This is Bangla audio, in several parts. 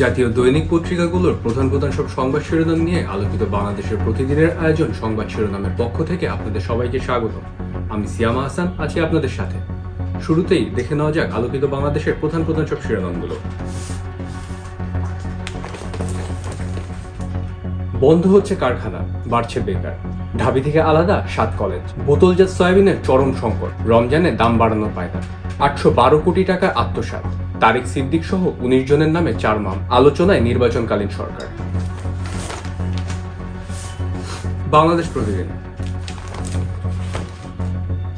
জাতীয় দৈনিক পত্রিকাগুলোর প্রধান প্রধান সব সংবাদ শিরোনাম নিয়ে আলোকিত বাংলাদেশের প্রতিদিনের আয়োজন সংবাদ শিরোনামের পক্ষ থেকে আপনাদের সবাইকে স্বাগত। আমি সিয়ামা হাসান, আছি আপনাদের সাথে। শুরুতেই দেখে নেওয়া যাক আলোকিত বাংলাদেশের প্রধান প্রধান সব শিরোনামগুলো। বন্ধ হচ্ছে কারখানা, বাড়ছে বেকার। ঢাবি থেকে আলাদা সাত কলেজ। বোতলজাত সয়াবিনের চরম সংকট। রমজানে দাম বাড়ানোর পায়না আটশো বারো কোটি টাকা আত্মসাৎ তারেক সিদ্দিক সহ উনিশ জনের নামে চার মাম আলোচনায় নির্বাচনকালীন সরকার। বাংলাদেশ প্রতিদিন।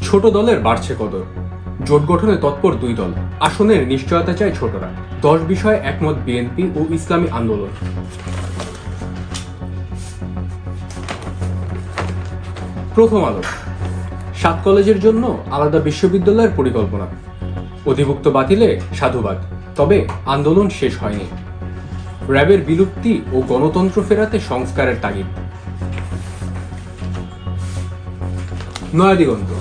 ছোট দলের বাড়ছে কদর। জোট গঠনে তৎপর দুই দল। আসনের নিশ্চয়তা চায় ছোটরা। দশ বিষয়ে একমত বিএনপি ও ইসলামী আন্দোলন। প্রথম আলো। সাত কলেজের জন্য আলাদা বিশ্ববিদ্যালয়ের পরিকল্পনা। অধিভুক্ত বাতিলে সাধুবাদ। তবে আন্দোলন শেষ হয়নি। র্যাবের বিলুপ্তি ও গণতন্ত্র ফেরাতে সংস্কারের তাগিদ। নয়াদিগন্ত।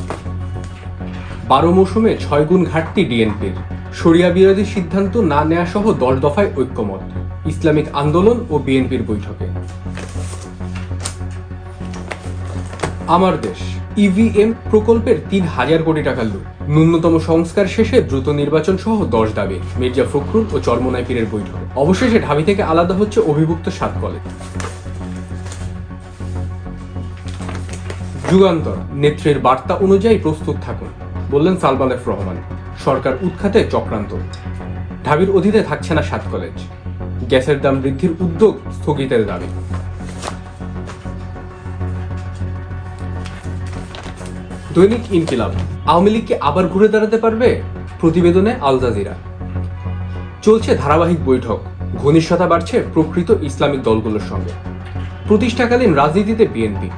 বারো মৌসুমে ছয় গুণ ঘাটতি ডিএনপির। সরিয়া বিরোধী সিদ্ধান্ত না নেয়া সহ দশ দফায় ঐক্যমত, ইসলামিক আন্দোলন ও বিএনপির বৈঠকে। আমার দেশ। ইভিএম প্রকল্পের তিন হাজার কোটি টাকা লুট ন্যূনতম সংস্কার শেষে দ্রুত নির্বাচন সহ দশ দাবি, মির্জা ফখরুল ও চরমনাই পীরের বৈঠকে। অবশেষে ঢাবি থেকে আলাদা হচ্ছে অভিভুক্ত সাত কলেজ। যুগান্তর, নেত্রীর বার্তা অনুযায়ী প্রস্তুত থাকুন, বললেন সালমান এফ রহমান, সরকার উৎখাতে চক্রান্ত। ঢাবির অধীনে থাকছে না সাত কলেজ। গ্যাসের দাম বৃদ্ধির উদ্যোগ স্থগিতের দাবি। দৈনিক ইনকিলাব। আওয়ামী লীগকে আবার ঘুরে দাঁড়াতে পারবে? প্রতিবেদনে আল জাজিরা। চলছে ধারাবাহিক বৈঠক। ঘনিষ্ঠতা বাড়ছে প্রকৃত ইসলামিক দলগুলোর সঙ্গে। প্রতিষ্ঠাকালীন রাজনীতিতে বিএনপি।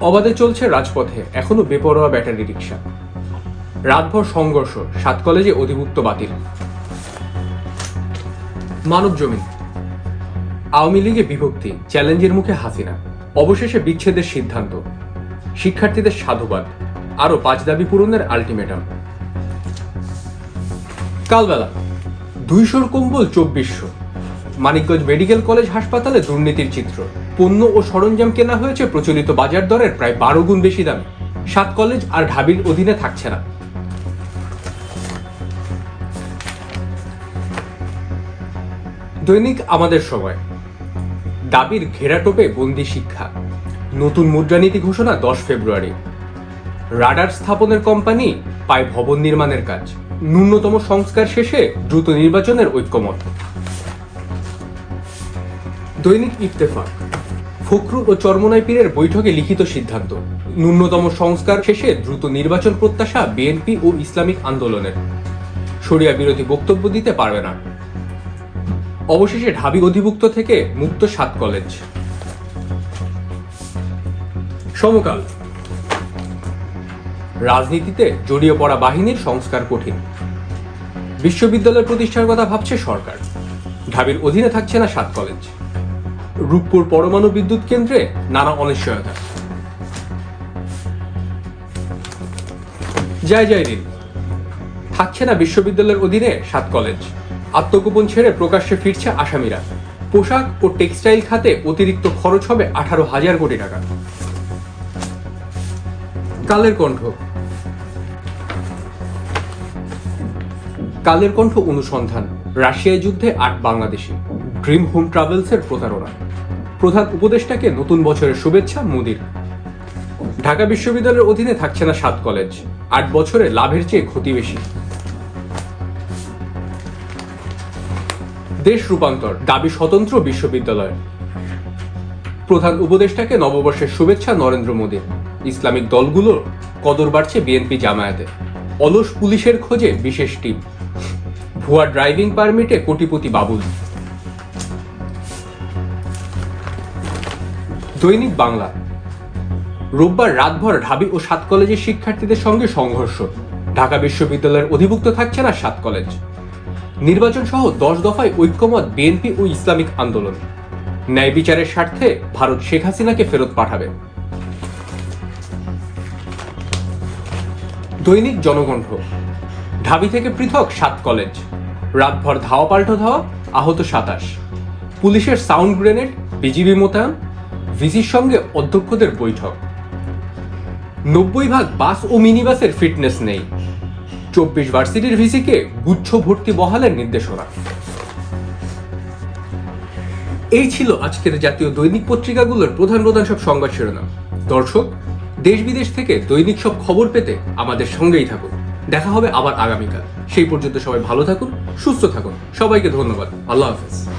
অবাধে চলছে রাজপথে, এখনও বেপরোয়া ব্যাটারি রিক্সা রাতভর সংঘর্ষ, সাত কলেজে অধিভুক্ত বাতিল। মানব জমিন। আওয়ামী লীগে বিভক্তি, চ্যালেঞ্জের মুখে হাসিনা। অবশেষে বিচ্ছেদের সিদ্ধান্ত। শিক্ষার্থীদের সাধুবাদ। আরও পাঁচ দাবি পূরণের আলটিমেটাম। কালবেলা, দুইশোর কম্বল চব্বিশশো। মানিকগঞ্জ মেডিকেল কলেজ হাসপাতালে দুর্নীতির চিত্র। পণ্য ও সরঞ্জাম কেনা হয়েছে প্রচলিত বাজার দরের প্রায় বারো গুণ বেশি দামে। সাত কলেজ আর ঢাবির অধীনে থাকছে না। দৈনিক আমাদের সময়। দাবির ঘেরাটোপে বন্দি শিক্ষা। নতুন মুদ্রানীতি ঘোষণা দশ ফেব্রুয়ারি। রাডার স্থাপনের কোম্পানি, পায় ভবন নির্মাণের কাজ। ন্যূনতম সংস্কার শেষে দ্রুত নির্বাচনের ঐক্যমত। দৈনিক ইত্তেফাক। ফখরুল ও চরমনাই পীরের বৈঠকে লিখিত সিদ্ধান্ত। ন্যূনতম সংস্কার শেষে দ্রুত নির্বাচন প্রত্যাশা বিএনপি ও ইসলামিক আন্দোলনের। সরিয়া বিরোধী বক্তব্য দিতে পারবে না। অবশেষে ঢাবি অধিভুক্ত থেকে মুক্ত সাত কলেজ। সমকাল। রাজনীতিতে জড়িয়ে পড়া বাহিনীর সংস্কার কঠিন। বিশ্ববিদ্যালয় প্রতিষ্ঠার কথা ভাবছে সরকার। ঢাবির অধীনে থাকছে না সাত কলেজ রূপপুর পরমাণু বিদ্যুৎ কেন্দ্রে নানা অনিশ্চয়তা। জয় জয় রিন থাকছে না বিশ্ববিদ্যালয়ের অধীনে সাত কলেজ আত্মগোপন ছেড়ে প্রকাশ্যে ফিরছে আসামিরা। পোশাক ও টেক্সটাইল খাতে অতিরিক্ত খরচ হবে আঠারো হাজার কোটি টাকা। কালের কণ্ঠ। কালের কণ্ঠ অনুসন্ধান রাশিয়ায় যুদ্ধে আট বাংলাদেশি। ড্রিম হোম ট্রাভেলসের প্রতারণা। প্রধান উপদেষ্টাকে নতুন বছরের শুভেচ্ছা, মোদির। ঢাকা বিশ্ববিদ্যালয়ের অধীনে থাকছে না সাত কলেজ, আট বছরে লাভের চেয়ে ক্ষতি বেশি। দেশ রূপান্তর, দাবি স্বতন্ত্র বিশ্ববিদ্যালয়। প্রধান উপদেষ্টাকে নববর্ষের শুভেচ্ছা, নরেন্দ্র মোদী ইসলামিক দলগুলোর কদর বাড়ছে বিএনপি জামায়াতে। অলস পুলিশের খোঁজে বিশেষ টিম। ভুয়া ড্রাইভিং পারমিটে কোটিপতি বাবুল। দৈনিক বাংলা। রোববার রাতভর ঢাবি ও সাত কলেজের শিক্ষার্থীদের সঙ্গে সংঘর্ষ। ঢাকা বিশ্ববিদ্যালয়ের অধিভুক্ত থাকছে না সাত কলেজ। নির্বাচন সহ দশ দফায় ঐক্যমত বিএনপি ও ইসলামিক আন্দোলন। ন্যায় বিচারের স্বার্থে ভারত শেখ হাসিনাকে ফেরত পাঠাবে। দৈনিক জনকণ্ঠ। ঢাবি থেকে পৃথক সাত কলেজ রাতভর ধাওয়া পাল্টো ধাওয়া, আহত সাতাশ। পুলিশের সাউন্ড গ্রেনেড বিজিবি মোতায়েন, ভিসির সঙ্গে অধ্যক্ষদের বৈঠক। নব্বই ভাগ বাস ও মিনি বাসের ফিটনেস নেই। চব্বিশ ভার্সিটির ভিসিকে গুচ্ছ ভর্তি বহালের নির্দেশনা। এই ছিল আজকের জাতীয় দৈনিক পত্রিকাগুলোর প্রধান প্রধান সব সংবাদ শিরোনাম। দর্শক, দেশ বিদেশ থেকে দৈনিক সব খবর পেতে আমাদের সঙ্গেই থাকুন। দেখা হবে আবার আগামীকাল। সেই পর্যন্ত সবাই ভালো থাকুন, সুস্থ থাকুন। সবাইকে ধন্যবাদ। আল্লাহ হাফেজ।